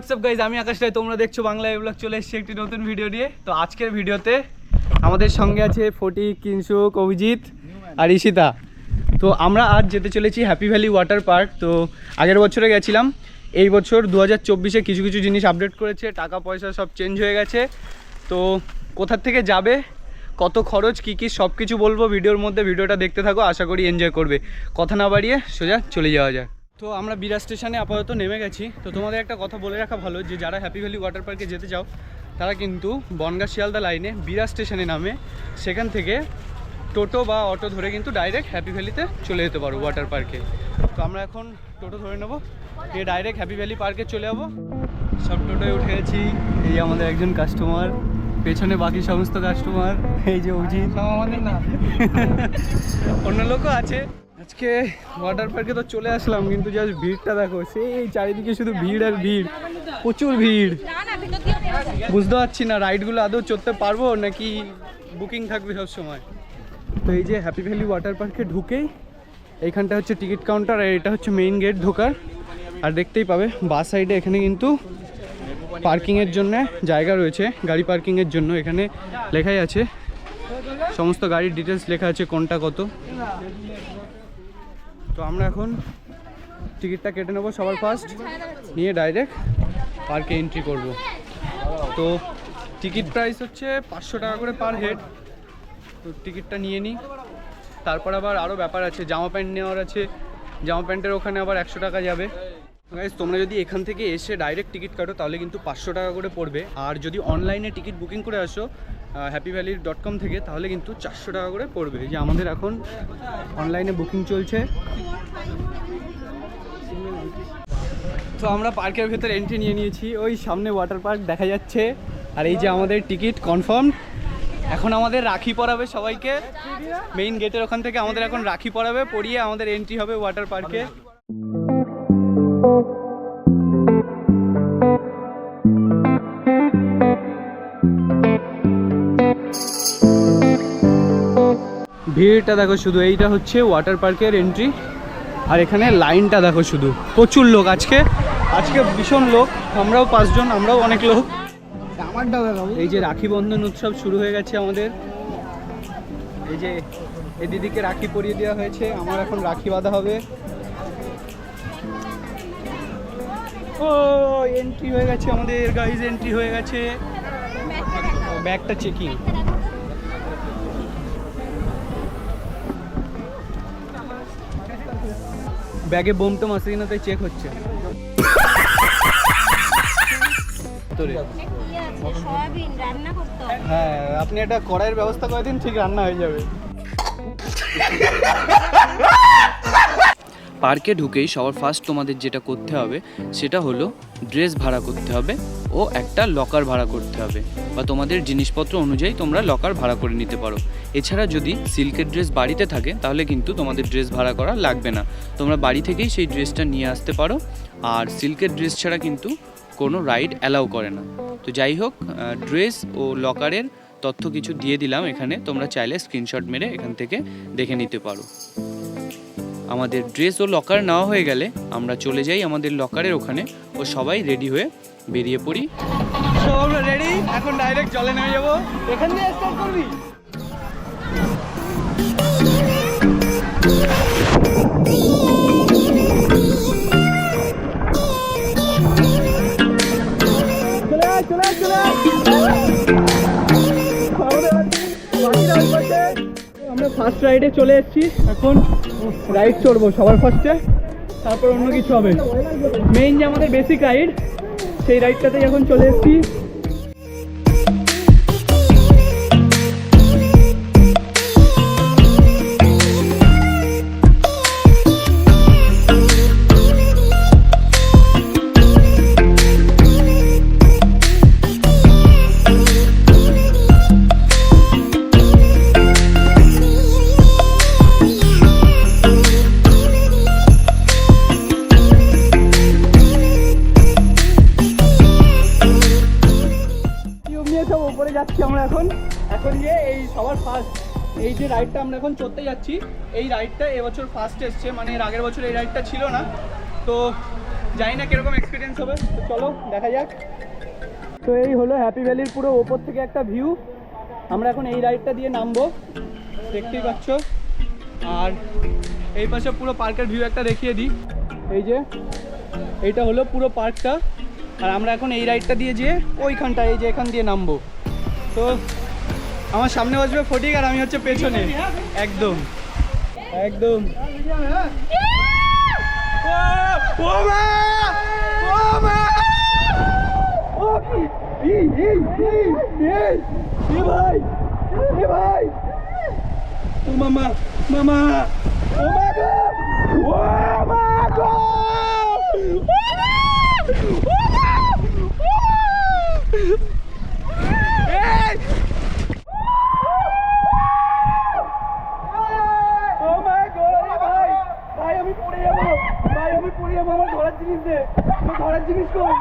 WhatsApp guys আমি আকাশ রায়। তোমরা দেখছ বাংলা ব্লগ চলে এসেছি একটি নতুন ভিডিও নিয়ে। তো আজকের ভিডিওতে আমাদের সঙ্গে আছে ফটি কিনসুক অভিজিৎ আর ঈশিতা। তো আমরা আজ যেতে চলেছি হ্যাপি ভ্যালি ওয়াটার পার্ক তো আগের বছরে গেছিলাম। এই বছর দু হাজার চব্বিশে কিছু কিছু জিনিস আপডেট করেছে। টাকা, পয়সা সব চেঞ্জ হয়ে গেছে। তো কোথার থেকে যাবে, কত খরচ, কী কী সব কিছু বলব ভিডিওর মধ্যে। ভিডিওটা দেখতে থাকো, আশা করি এনজয় করবে। কথা না বাড়িয়ে সোজা চলে যাওয়া যায় তো আমরা বিরা স্টেশনে আপাতত নেমে গেছি। তো তোমাদের একটা কথা বলে রাখা ভালো যে যারা হ্যাপি ভ্যালি ওয়াটার পার্কে যেতে চাও তারা কিন্তু বনগা শিয়ালদা লাইনে বিরা স্টেশনে নামে। সেখান থেকে টোটো বা অটো ধরে কিন্তু ডাইরেক্ট হ্যাপি ভ্যালিতে চলে যেতে পারো ওয়াটার পার্কে তো আমরা এখন টোটো ধরে নেব দিয়ে ডাইরেক্ট হ্যাপি ভ্যালি পার্কে চলে যাব। সব টোটোয় উঠে গেছি এই আমাদের একজন কাস্টমার পেছনে বাকি সমস্ত কাস্টমার এই যে অভিজিৎ না। অন্য লোকও আছে। আজকে ওয়াটার পার্কে তো চলে আসলাম, কিন্তু জাস্ট ভিড়টা দেখো, সেই চারিদিকে শুধু ভিড় আর ভিড়, প্রচুর ভিড়। বুঝতে পারছি না রাইডগুলো আদৌ চড়তে পারব নাকি বুকিং থাকবে সব সময় তো এই যে হ্যাপি ভ্যালি ওয়াটার পার্কে ঢুকেই, এইখানটা হচ্ছে টিকিট কাউন্টার আর এটা হচ্ছে মেইন গেট ঢোকার। আর দেখতেই পাবে বাস সাইডে এখানে কিন্তু পার্কিংয়ের জন্য জায়গা রয়েছে, গাড়ি পার্কিংয়ের জন্য। এখানে লেখাই আছে, সমস্ত গাড়ির ডিটেলস লেখা আছে কোনটা কত। তো আমরা এখন টিকিটটা কেটে নেব সবার ফার্স্ট নিয়ে ডাইরেক্ট পার্কে এন্ট্রি করব। তো টিকিট প্রাইস হচ্ছে পাঁচশো টাকা করে পার হেড তো টিকিটটা নিয়ে নিই। তারপর আবার আরও ব্যাপার আছে, জামা প্যান্ট নেওয়ার আছে। জামা প্যান্টের ওখানে আবার একশো টাকা যাবে। Guys, তোমরা যদি এখান থেকে এসে ডাইরেক্ট টিকিট কাটো তাহলে কিন্তু পাঁচশো টাকা করে পড়বে। আর যদি অনলাইনে টিকিট বুকিং করে আসো হ্যাপি ভ্যালি ডট কম থেকে তাহলে কিন্তু চারশো টাকা করে পড়বে। যে আমাদের এখন অনলাইনে বুকিং চলছে। তো আমরা পার্কের ভেতর এন্ট্রি নিয়ে নিয়েছি। ওই সামনে ওয়াটার পার্ক দেখা যাচ্ছে। আর এই যে আমাদের টিকিট কনফার্ম এখন আমাদের রাখি পরাবে সবাইকে। মেইন গেটের ওখান থেকে আমাদের এখন রাখি পরাবে পরিয়ে আমাদের এন্ট্রি হবে ওয়াটার পার্কে ভিড়টা দেখো শুধু, এইটা হচ্ছে ওয়াটার পার্কের এন্ট্রি আর এখানে লাইনটা দেখো শুধু। প্রচুর লোক আজকে আজকে ভীষণ লোক, আমরাও পাঁচজন, আমরাও অনেক লোক। এই যে রাখি বন্ধন উৎসব শুরু হয়ে গেছে আমাদের। এই যে এই দিদিকে রাখি পরিয়ে দেওয়া হয়েছে, আমার এখন রাখি বাঁধা হবে। ও এন্ট্রি হয়ে গেছে আমাদের গাইজ এন্ট্রি হয়ে গেছে। ব্যাগটা চেকিং ব্যাগে বোম তো মাসে কিনা তাই চেক হচ্ছে। হ্যাঁ আপনি একটা কড়াইয়ের ব্যবস্থা করে দিন, ঠিক রান্না হয়ে যাবে। পার্কে ঢুকেই সবার ফার্স্ট তোমাদের যেটা করতে হবে, সেটা হলো ড্রেস ভাড়া করতে হবে ও একটা লকার ভাড়া করতে হবে বা তোমাদের জিনিসপত্র অনুযায়ী তোমরা লকার ভাড়া করে নিতে পারো। এছাড়া যদি সিল্কের ড্রেস বাড়িতে থাকে, তাহলে কিন্তু তোমাদের ড্রেস ভাড়া করা লাগবে না। তোমরা বাড়ি থেকেই সেই ড্রেসটা নিয়ে আসতে পারো। আর সিল্কের ড্রেস ছাড়া কিন্তু কোনো রাইড অ্যালাউ করে না। তো যাই হোক ড্রেস ও লকারের তথ্য কিছু দিয়ে দিলাম। এখানে তোমরা চাইলে স্ক্রিনশট মেরে এখান থেকে দেখে নিতে পারো। আমাদের ড্রেস ও লকার নেওয়া হয়ে গেলে আমরা চলে যাই আমাদের লকারের ওখানে ও সবাই রেডি হয়ে বেরিয়ে পড়ি। রেডি এখন ডাইরেক্ট জলে নেমে যাব। এখান দিয়ে করবি? ফার্স্ট রাইডে চলে এসেছি। এখন রাইড চড়বো সবার ফার্স্টে তারপর অন্য কিছু হবে। মেইন যে আমাদের বেসিক রাইড সেই রাইডটাতেই এখন চলে এসেছি। সবার ফার্স্ট এই যে রাইডটা আমরা এখন চড়তে যাচ্ছি, এই রাইডটা এবছর ফার্স্ট এসছে। মানে এর আগের বছর এই রাইডটা ছিল না। তো জানি না কীরকম এক্সপিরিয়েন্স হবে। তো চলো, দেখা যাক। তো এই হলো হ্যাপি ভ্যালির পুরো ওপর থেকে একটা ভিউ আমরা এখন এই রাইডটা দিয়ে নামবো। দেখতেই পাচ্ছ। আর এই পাশে পুরো পার্কের ভিউ একটা দেখিয়ে দিই। এই যে, এইটা হলো পুরো পার্কটা আর আমরা এখন এই রাইডটা দিয়ে যেয়ে ওইখানটা এই যে এখান দিয়ে নামবো। তো আমার সামনে বসবে ফটিক আর আমি হচ্ছে পেছনে। একদম। একদম! মামা মামা। ও মা গো! ও মা গো ও মা! ও মা! ও! এই! ও মা গো এ ভাই ভাই আমি পড়ে যাব ভাই আমি পড়ে যাব আমার ধরার জিনিস দে আমার ধরার জিনিস কই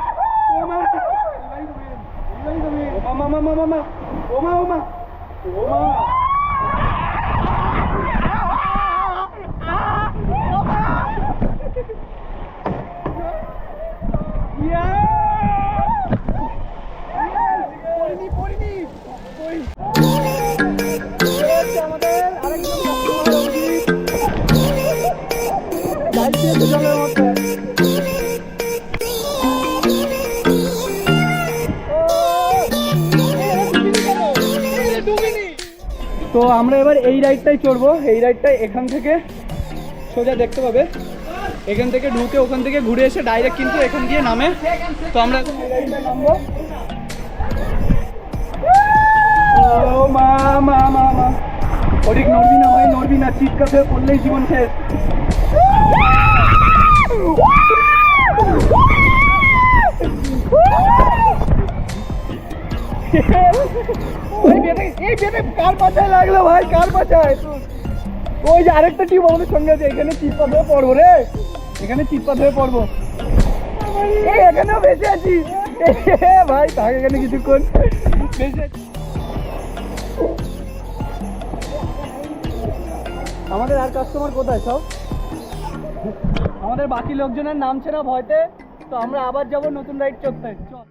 ও মা ও মা মা মা মা মা ও মা ও মা ও মা তো আমরা এবার এই রাইডটাই চড়বো এই রাইডটাই এখান থেকে সোজা দেখতে পাবে। এখান থেকে ঢুকে ওখান থেকে ঘুরে এসে ডাইরেক্ট কিন্তু এখান দিয়ে নামে। তো আমরা না চিৎকার জীবন কার পাছায় লাগল ভাই, কার পাছায়? ওই যে আরেকটা টিম আমাদের সঙ্গে আছে, এখানে হয়ে পড়ব রে। এখানে চিৎপাত হয়ে পড়ব। এখানেও বেঁচে আছি। ভাই, তাকে এখানে কিছুক্ষণ বেঁচে আছি। আমাদের আর কাস্টমার কোথায়, সব? আমাদের বাকি লোকজনের নামছে না ভয়তে, তো আমরা আবার যাব নতুন রাইড চড়তে চল।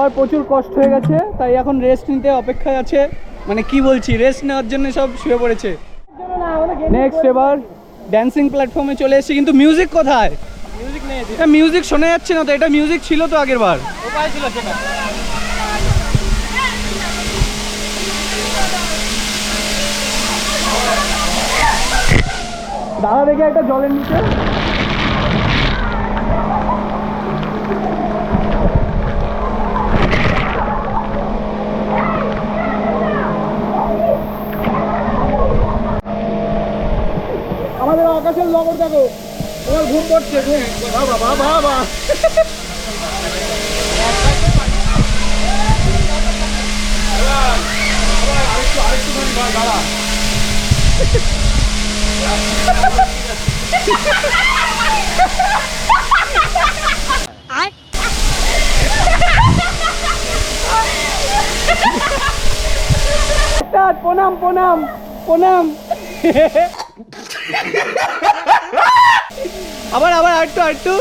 সবার প্রচুর কষ্ট হয়ে গেছে তাই এখন রেস্ট নিতে অপেক্ষায় আছে। মানে কি বলছি রেস্ট নেওয়ার জন্য সব শুয়ে পড়েছে। নেক্সট এবার ড্যান্সিং প্ল্যাটফর্মে চলে এসেছি কিন্তু মিউজিক কোথায়? মিউজিক নেই মিউজিক শোনা যাচ্ছে না তো এটা মিউজিক ছিল তো আগের বার ছিল সেটা। দাদা দেখে একটা জলের নিচে। আমাদের আকাশের লগর দেখো। তোমার ঘুম পড়ছে ঘুম। বাবা বাবা বাবা। প্রণাম প্রণাম প্রণাম। আবার আবার আটটু আটটু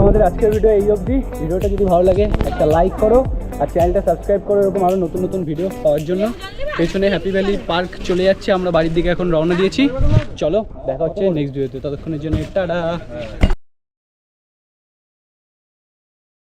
আমাদের আজকের ভিডিও এই অবধি। ভিডিওটা যদি ভালো লাগে, একটা লাইক করো আর চ্যানেলটা সাবস্ক্রাইব করো, এরকম আরও নতুন নতুন ভিডিও পাওয়ার জন্য। পেছনে হ্যাপি ভ্যালি পার্ক চলে যাচ্ছে, আমরা বাড়ির দিকে এখন রওনা দিয়েছি। চলো, দেখা হচ্ছে নেক্সট ভিডিওতে ততক্ষণের জন্য, টাটা।